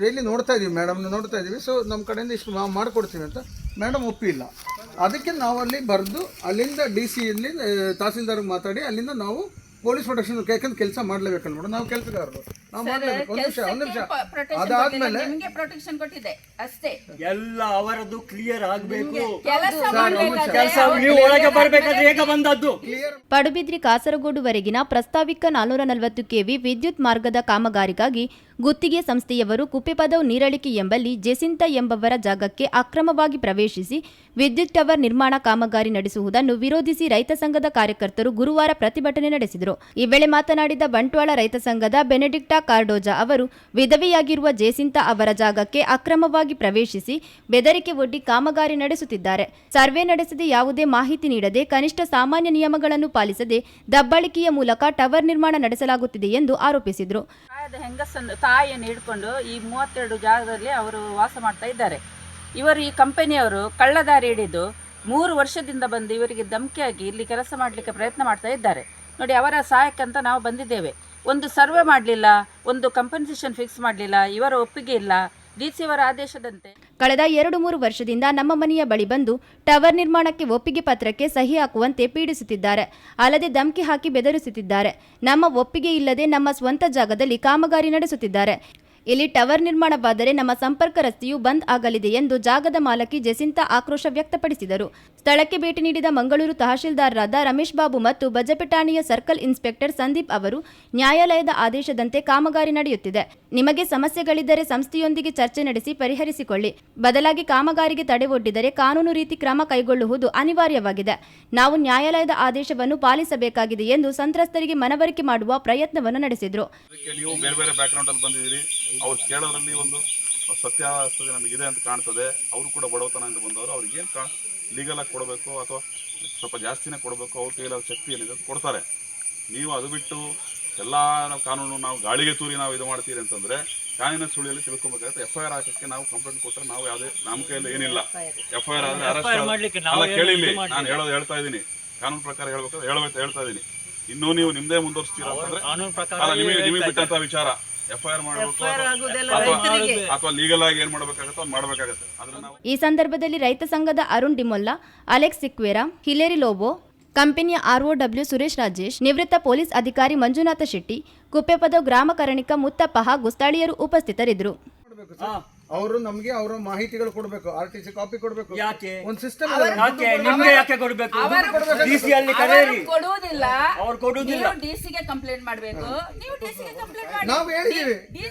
Daily ನೋಡ್ತಾ ಇದೀವಿ madam ನೋಡ್ತಾ ಇದೀವಿ. ಸೊ ನಮ್ಮ ಕಡೆಯಿಂದ ಇಷ್ಟು ನಾವು ಮಾಡಿಕೊಡ್ತೀವಿ ಅಂತ ಮೇಡಮ್ ಒಪ್ಪಿಲ್ಲ. ಅದಕ್ಕೆ ನಾವು ಅಲ್ಲಿ ಬರೆದು, ಅಲ್ಲಿಂದ ಡಿ ಸಿ ಇಲ್ಲಿ ತಹಸೀಲ್ದಾರ್ಗೆ ಮಾತಾಡಿ, ಅಲ್ಲಿಂದ ನಾವು ಪೊಲೀಸ್ ಪ್ರೊಟೆಕ್ಷನ್ ಯಾಕಂದ್ರೆ ಕೆಲಸ ಮಾಡ್ಲೇಬೇಕಲ್ಲ ಮೇಡಮ್ ನಾವು ಕೆಲಸಗಾರರು. ನಾವು ಮಾಡ್ಲೇಬೇಕು ಒಂದು ನಿಮಿಷ ಒಂದು ನಿಮಿಷ. ಅದಾದ್ಮೇಲೆ ನಿಮಗೆ ಪ್ರೊಟೆಕ್ಷನ್ ಕೊಟ್ಟಿದೆ ಅಷ್ಟೇ. ಎಲ್ಲ ಅವರದ್ದು ಕ್ಲಿಯರ್ ಆಗ್ಬೇಕು. ಕೆಲಸ ಮಾಡ್ಬೇಕಾದ್ರೆ ಕೆಲಸ ನೀವು ಒಳಗೆ ಬರ್ಬೇಕಾದ್ರೆ ಹೇಗೆ ಬಂದದ್ದು. ಪಡುಬಿದ್ರಿ ಕಾಸರಗೋಡುವರೆಗಿನ ಪ್ರಸ್ತಾವಿಕ ನಾನೂರ ನಲವತ್ತು ಕೆವಿ ವಿದ್ಯುತ್ ಮಾರ್ಗದ ಕಾಮಗಾರಿಗಾಗಿ ಗುತ್ತಿಗೆ ಸಂಸ್ಥೆಯವರು ಕುಪ್ಪೆಪದವು ನೀರಳಿಕೆ ಎಂಬಲ್ಲಿ ಜೆಸಿಂತ ಎಂಬವರ ಜಾಗಕ್ಕೆ ಅಕ್ರಮವಾಗಿ ಪ್ರವೇಶಿಸಿ ವಿದ್ಯುತ್ ಟವರ್ ನಿರ್ಮಾಣ ಕಾಮಗಾರಿ ನಡೆಸುವುದನ್ನು ವಿರೋಧಿಸಿ ರೈತ ಸಂಘದ ಕಾರ್ಯಕರ್ತರು ಗುರುವಾರ ಪ್ರತಿಭಟನೆ ನಡೆಸಿದರು. ಈ ವೇಳೆ ಮಾತನಾಡಿದ ಬಂಟ್ವಾಳ ರೈತ ಸಂಘದ ಬೆನೆಡಿಕ್ಟಾ ಕಾರ್ಡೋಜಾ ಅವರು ವಿಧವೆಯಾಗಿರುವ ಜೇಸಿಂತ ಅವರ ಜಾಗಕ್ಕೆ ಅಕ್ರಮವಾಗಿ ಪ್ರವೇಶಿಸಿ ಬೆದರಿಕೆ ಒಡ್ಡಿ ಕಾಮಗಾರಿ ನಡೆಸುತ್ತಿದ್ದಾರೆ. ಸರ್ವೆ ನಡೆಸದೆ ಯಾವುದೇ ಮಾಹಿತಿ ನೀಡದೆ ಕನಿಷ್ಠ ಸಾಮಾನ್ಯ ನಿಯಮಗಳನ್ನು ಪಾಲಿಸದೆ ದಬ್ಬಾಳಿಕೆಯ ಮೂಲಕ ಟವರ್ ನಿರ್ಮಾಣ ನಡೆಸಲಾಗುತ್ತಿದೆ ಎಂದು ಆರೋಪಿಸಿದರು. ಹೆಂಗಸನ್ನು ತಾಯಿಯನ್ನು ಹಿಡ್ಕೊಂಡು ಈ ಮೂವತ್ತೆರಡು ಜಾಗದಲ್ಲಿ ಅವರು ವಾಸ ಮಾಡ್ತಾ ಇದ್ದಾರೆ. ಇವರು ಈ ಕಂಪನಿಯವರು ಕಳ್ಳದಾರಿ ಹಿಡಿದು ಮೂರು ವರ್ಷದಿಂದ ಬಂದು ಇವರಿಗೆ ಧಮಕಿಯಾಗಿ ಇಲ್ಲಿ ಕೆಲಸ ಮಾಡಲಿಕ್ಕೆ ಪ್ರಯತ್ನ ಮಾಡ್ತಾ ಇದ್ದಾರೆ. ನೋಡಿ, ಅವರ ಸಹಾಯಕ್ಕಂತ ನಾವು ಬಂದಿದ್ದೇವೆ. ಒಂದು ಸರ್ವೆ ಮಾಡಲಿಲ್ಲ, ಒಂದು ಕಂಪನ್ಸೇಷನ್ ಫಿಕ್ಸ್ ಮಾಡಲಿಲ್ಲ, ಇವರ ಒಪ್ಪಿಗೆ ಇಲ್ಲ. ಡಿಸಿಯವರ ಆದೇಶದಂತೆ. ಕಳೆದ ಎರಡು ಮೂರು ವರ್ಷದಿಂದ ನಮ್ಮ ಮನೆಯ ಬಳಿ ಬಂದು ಟವರ್ ನಿರ್ಮಾಣಕ್ಕೆ ಒಪ್ಪಿಗೆ ಪತ್ರಕ್ಕೆ ಸಹಿ ಹಾಕುವಂತೆ ಪೀಡಿಸುತ್ತಿದ್ದಾರೆ. ಅಲ್ಲದೆ ಧಮಕಿ ಹಾಕಿ ಬೆದರಿಸುತ್ತಿದ್ದಾರೆ. ನಮ್ಮ ಒಪ್ಪಿಗೆ ಇಲ್ಲದೆ ನಮ್ಮ ಸ್ವಂತ ಜಾಗದಲ್ಲಿ ಕಾಮಗಾರಿ ನಡೆಸುತ್ತಿದ್ದಾರೆ. ಇಲ್ಲಿ ಟವರ್ ನಿರ್ಮಾಣವಾದರೆ ನಮ್ಮ ಸಂಪರ್ಕ ರಸ್ತೆಯು ಬಂದ್ ಆಗಲಿದೆ ಎಂದು ಜಾಗದ ಮಾಲಕಿ ಜೆಸಿಂತಾ ಆಕ್ರೋಶ ವ್ಯಕ್ತಪಡಿಸಿದರು. ಸ್ಥಳಕ್ಕೆ ಭೇಟಿ ನೀಡಿದ ಮಂಗಳೂರು ತಹಶೀಲ್ದಾರರಾದ ರಮೇಶ್ ಬಾಬು ಮತ್ತು ಬಜಪೆಟಾಣಿಯ ಸರ್ಕಲ್ ಇನ್ಸ್ಪೆಕ್ಟರ್ ಸಂದೀಪ್ ಅವರು ನ್ಯಾಯಾಲಯದ ಆದೇಶದಂತೆ ಕಾಮಗಾರಿ ನಡೆಯುತ್ತಿದೆ. ನಿಮಗೆ ಸಮಸ್ಯೆಗಳಿದ್ದರೆ ಸಂಸ್ಥೆಯೊಂದಿಗೆ ಚರ್ಚೆ ನಡೆಸಿ ಪರಿಹರಿಸಿಕೊಳ್ಳಿ. ಬದಲಾಗಿ ಕಾಮಗಾರಿಗೆ ತಡೆ ಒಡ್ಡಿದರೆ ಕಾನೂನು ರೀತಿ ಕ್ರಮ ಕೈಗೊಳ್ಳುವುದು ಅನಿವಾರ್ಯವಾಗಿದೆ. ನಾವು ನ್ಯಾಯಾಲಯದ ಆದೇಶವನ್ನು ಪಾಲಿಸಬೇಕಾಗಿದೆ ಎಂದು ಸಂತ್ರಸ್ತರಿಗೆ ಮನವರಿಕೆ ಮಾಡುವ ಪ್ರಯತ್ನವನ್ನು ನಡೆಸಿದರು. ಅವ್ರು ಕೇಳೋದ್ರಲ್ಲಿ ಒಂದು ಸತ್ಯಾಸತ್ಯತೆ ನಮಗಿದೆ ಅಂತ ಕಾಣ್ತದೆ. ಅವರು ಕೂಡ ಬಡವತನದಿಂದ ಬಂದವರು. ಅವ್ರಿಗೆ ಏನು ಕಾ ಲೀಗಲ್ ಆಗಿ ಕೊಡಬೇಕು ಅಥವಾ ಸ್ವಲ್ಪ ಜಾಸ್ತಿನೇ ಕೊಡಬೇಕು ಅವ್ರ ಕೈಯಲ್ಲಿ ಅವ್ರ ಶಕ್ತಿ ಏನಿದೆ ಅದು ಕೊಡ್ತಾರೆ. ನೀವು ಅದು ಬಿಟ್ಟು ಎಲ್ಲ ಕಾನೂನು ನಾವು ಗಾಳಿಗೆ ತೂರಿ ನಾವು ಇದು ಮಾಡ್ತೀರಿ ಅಂತಂದ್ರೆ ಕಾನೂನಿನ ಸುಳಿಯಲ್ಲಿ ತಿಳ್ಕೊಬೇಕಾಗುತ್ತೆ. ಎಫ್ ಐ ಆರ್ ಹಾಕಕ್ಕೆ ನಾವು ಕಂಪ್ಲೇಂಟ್ ಕೊಟ್ಟರೆ ನಾವು ಯಾವುದೇ ನಮ್ಮ ಕೈಯಲ್ಲಿ ಏನಿಲ್ಲ. ಎಫ್ ಐ ಆರ್ ಆದ್ರೆ ಅರೆಸ್ಟ್ ಅಲ್ಲ. ನಾನು ಹೇಳೋದು ಹೇಳ್ತಾ ಇದ್ದೀನಿ. ಕಾನೂನು ಪ್ರಕಾರ ಹೇಳ್ಬೇಕಾದ್ರೆ ಹೇಳ್ಬೇಕು ಹೇಳ್ತಾ ಇದ್ದೀನಿ. ಇನ್ನೂ ನೀವು ನಿಮ್ಮದೇ ಮುಂದುವರಿಸ್ತೀರಾ ಅಂತಂದ್ರೆ ನಿಮಗೆ ನಿಮಗೆ ಬಿಟ್ಟಂಥ ವಿಚಾರ. ಎಫ್ ಐ ಆರ್ ಮಾಡಬೇಕು FIR ಆಗುದೆಲ್ಲ ಅಥವಾ ಲೀಗಲ್ ಆಗಿ ಏನ್ ಮಾಡ್ಬೇಕಾಗತ್ತೆ ಅದು ಮಾಡ್ಬೇಕಾಗತ್ತೆ. ಈ ಸಂದರ್ಭದಲ್ಲಿ ರೈತ ಸಂಘದ ಅರುಣ್ ಡಿಮೊಲ್ಲಾ ಅಲೆಕ್ಸ್ ಸಿಕ್ವೇರಾ ಹಿಲೇರಿ ಲೋಬೋ ಕಂಪನಿಯ ಆರ್ಒಡಬ್ಲ್ಯೂ ಸುರೇಶ್ ರಾಜೇಶ್ ನಿವೃತ್ತ ಪೊಲೀಸ್ ಅಧಿಕಾರಿ ಮಂಜುನಾಥ ಶೆಟ್ಟಿ ಕುಪ್ಪೆಪದ ಗ್ರಾಮ ಕರಣಿಕ ಮುತ್ತಪ್ಪ ಹಾಗೂ ಸ್ಥಳೀಯರು ಉಪಸ್ಥಿತರಿದ್ದರು. ಅವರು ನಮಗೆ ಅವರ ಮಾಹಿತಿಗಳು ಕೊಡಬೇಕು ಆರ್ ಟಿ ಸಿ ಕಾಪಿ ಕೊಡಬೇಕು. ಯಾಕೆ? ಒಂದು ಸಿಸ್ಟಮ್ ಯಾಕೆ? ನಿಮ್ಗೆ ಯಾಕೆ ಕೊಡ್ಬೇಕು? ಅವರು- ಡಿ ಸಿ ಅಲ್ಲಿ ಕರೆಯಿರಿ ಅವರು ಕೊಡುವುದಿಲ್ಲ. ಅವ್ರು ಕೊಡುವುದಿಲ್ಲ. ನೀವು ಡಿ ಸಿಗೆ ಕಂಪ್ಲೇಂಟ್ ಮಾಡಬೇಕು. ನೀವು ಡಿಸಿ ಸಿಗೆ ಕಂಪ್ಲೇಂಟ್ ಮಾಡಿ. ನಾವು ಹೇಳಿದ್ದೀವಿ